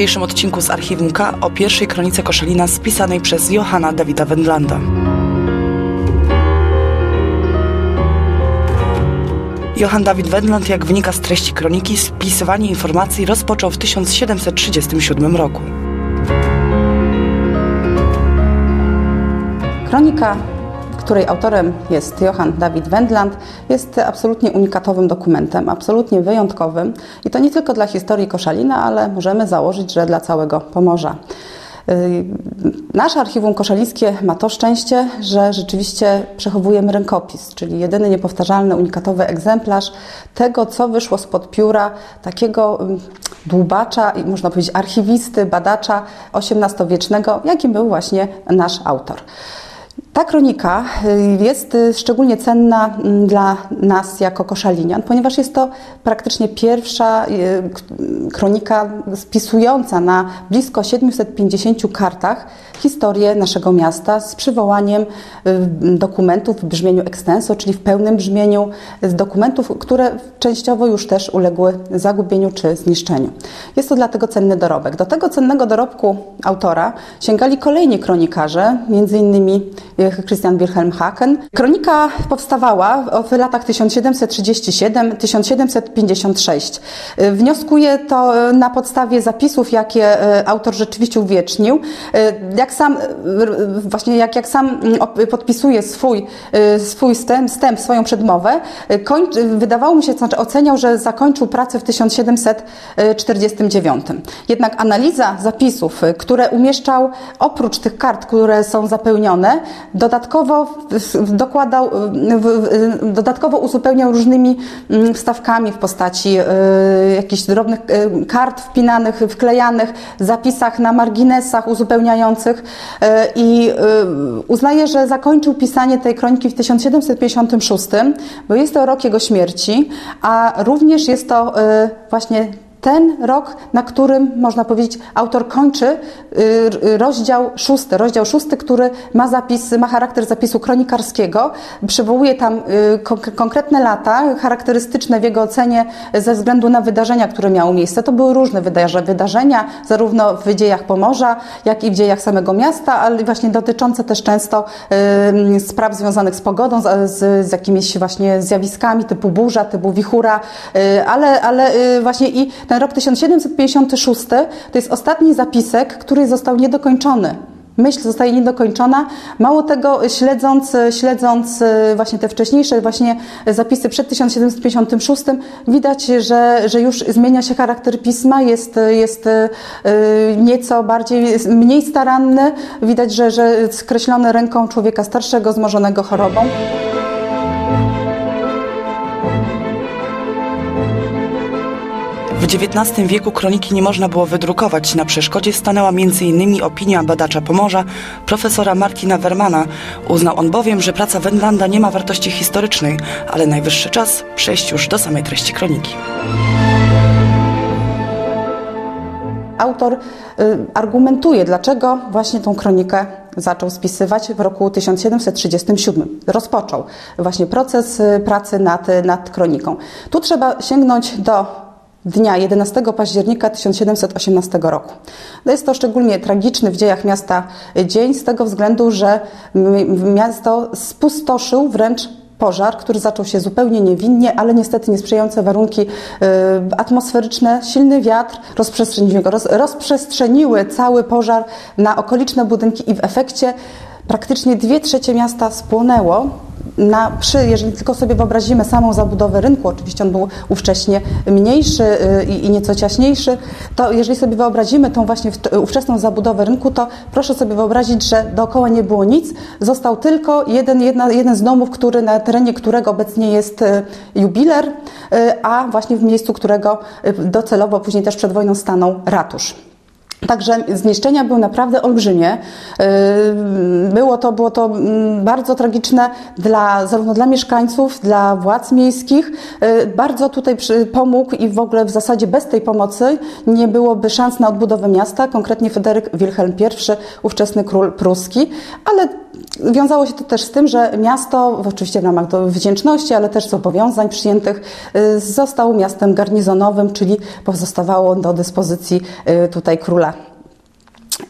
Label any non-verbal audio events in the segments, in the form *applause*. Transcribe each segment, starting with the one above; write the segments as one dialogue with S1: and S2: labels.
S1: dzisiejszym odcinku z Archiwum K o pierwszej kronice Koszalina spisanej przez Johanna Dawida Wendlanda. Johann Dawid Wendland, jak wynika z treści kroniki, spisywanie informacji rozpoczął w 1737 roku.
S2: Kronika, której autorem jest Johann Dawid Wendland, jest absolutnie unikatowym dokumentem, absolutnie wyjątkowym i to nie tylko dla historii Koszalina, ale możemy założyć, że dla całego Pomorza. Y, nasze archiwum koszalińskie ma to szczęście, że rzeczywiście przechowujemy rękopis, czyli jedyny niepowtarzalny, unikatowy egzemplarz tego, co wyszło spod pióra takiego dłubacza i można powiedzieć archiwisty, badacza XVIII-wiecznego, jakim był właśnie nasz autor. Ta kronika y, jest y, szczególnie cenna mm, dla nas jako koszalinian, ponieważ jest to praktycznie pierwsza y, kronika spisująca na blisko 750 kartach historię naszego miasta z przywołaniem dokumentów w brzmieniu extenso, czyli w pełnym brzmieniu, dokumentów, które częściowo już też uległy zagubieniu czy zniszczeniu. Jest to dlatego cenny dorobek. Do tego cennego dorobku autora sięgali kolejni kronikarze, między innymi Christian Wilhelm Haken. Kronika powstawała w latach 1737-1756. Wnioskuje to na podstawie zapisów, jakie e, autor rzeczywiście uwiecznił. Jak sam, właśnie jak, jak sam podpisuje swój, swój wstęp, wstęp, swoją przedmowę, kończ, wydawało mi się, znaczy oceniał, że zakończył pracę w 1749. Jednak analiza zapisów, które umieszczał oprócz tych kart, które są zapełnione, dodatkowo dokładał, dodatkowo uzupełniał różnymi mm, wstawkami w postaci e, jakichś drobnych e, kart wpinanych, wklejanych, zapisach na marginesach uzupełniających. E, i uznaje, że zakończył pisanie tej kroniki w 1756, bo jest to rok jego śmierci, a również jest to właśnie ten rok, na którym można powiedzieć, autor kończy y, rozdział szósty, rozdział szósty, który ma zapis, ma charakter zapisu kronikarskiego, przywołuje tam y, konkretne lata, charakterystyczne w jego ocenie ze względu na wydarzenia, które miały miejsce. To były różne wydarzenia, zarówno w dziejach Pomorza, jak i w dziejach samego miasta, ale właśnie dotyczące też często y, spraw związanych z pogodą, z, z jakimiś właśnie zjawiskami typu burza, typu wichura, ale, ale właśnie i ten rok 1756 to jest ostatni zapisek, który został niedokończony myśl zostaje niedokończona. Mało tego, śledząc, śledząc e, właśnie te wcześniejsze właśnie zapisy przed 1756, widać, że, że już zmienia się charakter pisma, jest, jest e, nieco bardziej, mniej staranny. Widać, że, że skreślone ręką człowieka starszego, zmożonego chorobą.
S1: W XIX wieku kroniki nie można było wydrukować. Na przeszkodzie stanęła m.in. opinia badacza Pomorza, profesora Martina Wermana. Uznał on bowiem, że praca Wendlanda nie ma wartości historycznej, ale najwyższy czas przejść już do samej treści kroniki.
S2: Autor y, argumentuje, dlaczego właśnie tą kronikę zaczął spisywać w roku 1737. Rozpoczął właśnie proces y, pracy nad, nad kroniką. Tu trzeba sięgnąć do dnia 11 października 1718 roku. No jest to szczególnie tragiczny w dziejach miasta dzień z tego względu, że miasto spustoszył wręcz pożar, który zaczął się zupełnie niewinnie, ale niestety niesprzyjające warunki y, atmosferyczne, silny wiatr rozprzestrzeniły, roz, rozprzestrzeniły cały pożar na okoliczne budynki i w efekcie praktycznie dwie trzecie miasta spłonęło na, przy, jeżeli tylko sobie wyobrazimy samą zabudowę rynku, oczywiście on był ówcześnie mniejszy y, i, i nieco ciaśniejszy, to jeżeli sobie wyobrazimy tą właśnie ówczesną zabudowę rynku, to proszę sobie wyobrazić, że dookoła nie było nic, został tylko jeden, jedna, jeden z domów, który, na terenie którego obecnie jest y, jubiler, y, a właśnie w miejscu którego docelowo później też przed wojną stanął ratusz. Także zniszczenia były naprawdę olbrzymie. Yy, Było to, było to mm, bardzo tragiczne dla, zarówno dla mieszkańców, dla władz miejskich. Yy, Bardzo tutaj pomógł i w ogóle w zasadzie bez tej pomocy nie byłoby szans na odbudowę miasta, konkretnie Fryderyk Wilhelm I, ówczesny król pruski, ale wiązało się to też z tym, że miasto, oczywiście w ramach wdzięczności, ale też zobowiązań przyjętych, yy, zostało miastem garnizonowym, czyli pozostawało do dyspozycji tutaj króla.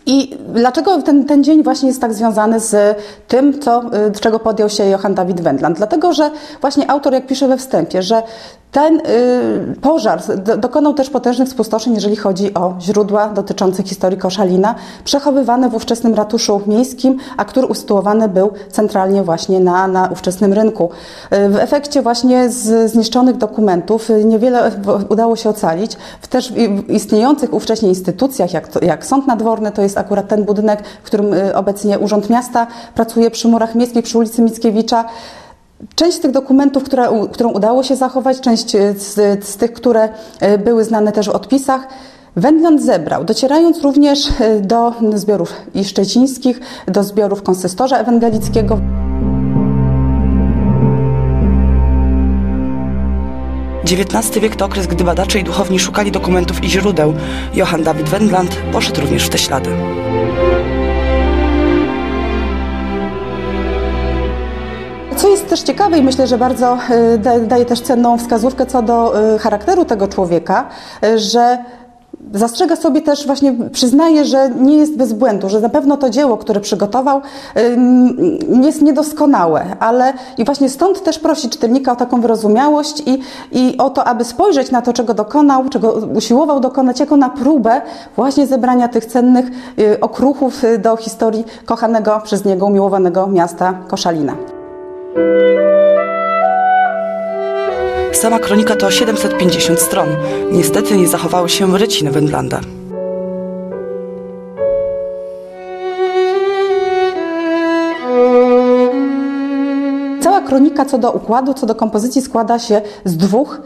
S2: I dlaczego ten, ten dzień właśnie jest tak związany z tym, co, y, czego podjął się Johann David Wendland? Dlatego, że właśnie autor, jak pisze we wstępie, że ten y, pożar do, dokonał też potężnych spustoszeń, jeżeli chodzi o źródła dotyczące historii Koszalina, przechowywane w ówczesnym ratuszu miejskim, a który usytuowany był centralnie właśnie na, na ówczesnym rynku. Y, w efekcie właśnie z zniszczonych dokumentów y, niewiele udało się ocalić. W też istniejących ówcześnie instytucjach, jak, to, jak Sąd Nadworny, to jest akurat ten budynek, w którym obecnie Urząd Miasta pracuje przy murach miejskich, przy ulicy Mickiewicza. Część z tych dokumentów, które, u- którą udało się zachować, część y, z, z tych, które y, były znane też w odpisach, Wendland zebrał, docierając również y, do zbiorów i szczecińskich, do zbiorów konsystorza ewangelickiego.
S1: XIX wiek to okres, gdy badacze i duchowni szukali dokumentów i źródeł. Johann David Wendland poszedł również w te ślady.
S2: Też ciekawe i myślę, że bardzo da- daje też cenną wskazówkę co do y, charakteru tego człowieka, y, że zastrzega sobie też właśnie, przyznaje, że nie jest bez błędu, że na pewno to dzieło, które przygotował, jest niedoskonałe, ale i właśnie stąd też prosi czytelnika o taką wyrozumiałość i, i o to, aby spojrzeć na to, czego dokonał, czego usiłował dokonać, jako na próbę właśnie zebrania tych cennych okruchów do historii kochanego przez niego, umiłowanego miasta Koszalina.
S1: Sama kronika to 750 stron. Niestety nie zachowały się ryciny Wendlanda.
S2: Kronika co do układu, co do kompozycji składa się z dwóch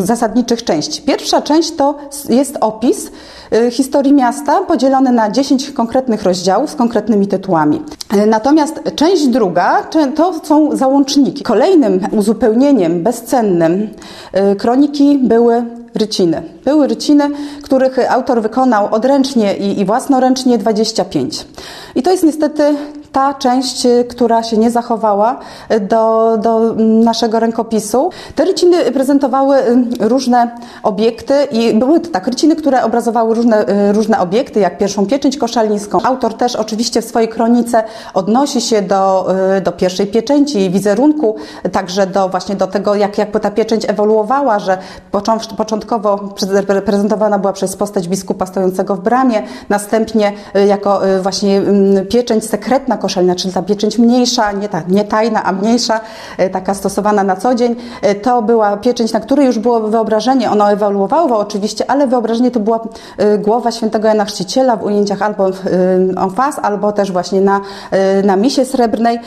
S2: y, zasadniczych części. Pierwsza część to jest opis y, historii miasta podzielony na 10 konkretnych rozdziałów z konkretnymi tytułami. Y, Natomiast część druga to są załączniki. Kolejnym uzupełnieniem bezcennym kroniki były ryciny. Były ryciny, których autor wykonał odręcznie i, i własnoręcznie 25. I to jest niestety ta część, y, która się nie zachowała y, do, do mm, naszego rękopisu. Te ryciny prezentowały y, różne obiekty i były to tak, ryciny, które obrazowały różne, różne obiekty, jak pierwszą pieczęć koszalińską. Autor też oczywiście w swojej kronice odnosi się do, do pierwszej pieczęci i wizerunku, także do właśnie do tego, jak, jak ta pieczęć ewoluowała, że począt, początkowo pre- prezentowana była przez postać biskupa stojącego w bramie, następnie jako właśnie mm, pieczęć sekretna koszalina, czyli ta pieczęć mniejsza, nie, ta, nie tajna, a mniejsza, y, taka stosowana na co dzień. Y, To była pieczęć, na której już było wyobrażenie, ono ewoluowało oczywiście, ale wyobrażenie to była y, głowa świętego Jana Chrzciciela w ujęciach albo en face, albo też właśnie na, na misie srebrnej.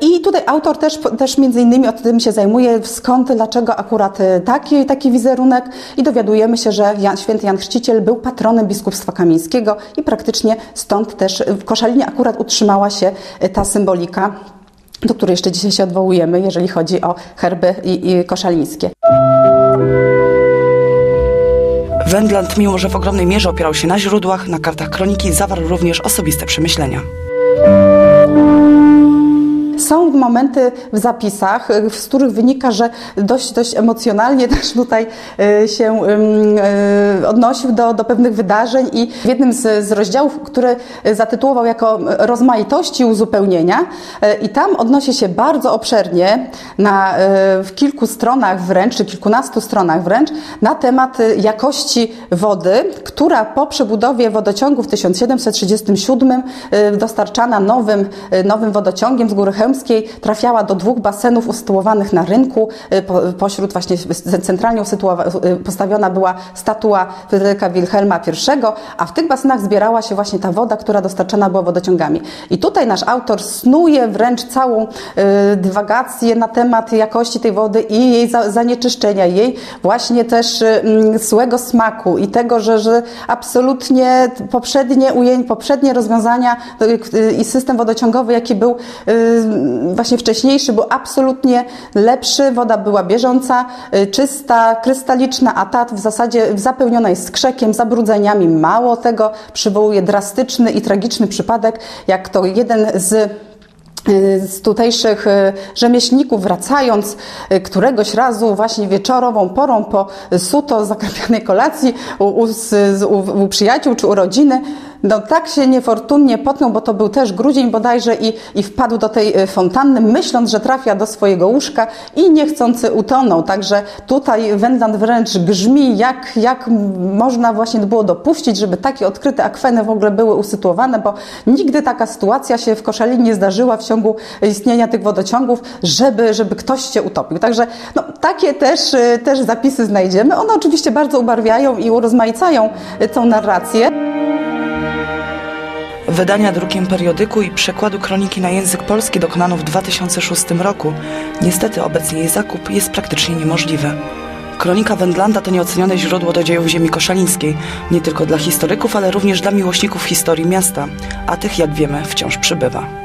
S2: I tutaj autor też, też między innymi o tym się zajmuje, skąd, dlaczego akurat taki, taki wizerunek i dowiadujemy się, że Jan, święty Jan Chrzciciel był patronem biskupstwa kamińskiego i praktycznie stąd też w Koszalinie akurat utrzymała się y, ta symbolika do której jeszcze dzisiaj się odwołujemy, jeżeli chodzi o herby i, i koszalińskie.
S1: Wendland, mimo że w ogromnej mierze opierał się na źródłach, na kartach kroniki zawarł również osobiste przemyślenia.
S2: Są momenty w zapisach, z których wynika, że dość, dość emocjonalnie *laughs* też tutaj y, się y, odnosił do, do pewnych wydarzeń i w jednym z, z rozdziałów, który zatytułował jako rozmaitości uzupełnienia y, i tam odnosi się bardzo obszernie na, w kilku stronach wręcz, czy kilkunastu stronach wręcz, na temat jakości wody, która po przebudowie wodociągu w 1737 y, dostarczana nowym, nowym wodociągiem z góry Chełmskiej Trafiała do dwóch basenów usytuowanych na rynku. Y, Po, pośród właśnie centralnie y, postawiona była statua Fryderyka Wilhelma I, a w tych basenach zbierała się właśnie ta woda, która dostarczana była wodociągami. I tutaj nasz autor snuje wręcz całą y, dywagację na temat jakości tej wody i jej za, zanieczyszczenia, jej właśnie też mm, złego smaku i tego, że, że absolutnie poprzednie ujęcie, poprzednie rozwiązania i system wodociągowy, jaki był właśnie wcześniejszy, był absolutnie lepszy. Woda była bieżąca, y, czysta, krystaliczna, a ta w zasadzie zapełniona jest skrzekiem, zabrudzeniami. Mało tego, przywołuje drastyczny i tragiczny przypadek, jak to jeden z y, z tutejszych y, rzemieślników wracając y, któregoś razu właśnie wieczorową porą po suto zakrapianej kolacji u, u, u, u przyjaciół czy u rodziny, no tak się niefortunnie potknął, bo to był też grudzień bodajże i, i wpadł do tej y, fontanny, myśląc, że trafia do swojego łóżka i niechcący utonął. Także tutaj Wendland wręcz grzmi, jak, jak można właśnie było dopuścić, żeby takie odkryte akweny w ogóle były usytuowane, bo nigdy taka sytuacja się w Koszalinie nie zdarzyła w ciągu istnienia tych wodociągów, żeby, żeby ktoś się utopił. Także no, takie też, y, też zapisy znajdziemy. One oczywiście bardzo ubarwiają i urozmaicają y, tą narrację.
S1: Wydania drukiem periodyku i przekładu kroniki na język polski dokonano w 2006 roku. Niestety obecnie jej zakup jest praktycznie niemożliwy. Kronika Wendlanda to nieocenione źródło do dziejów ziemi koszalińskiej, nie tylko dla historyków, ale również dla miłośników historii miasta, a tych, jak wiemy, wciąż przybywa.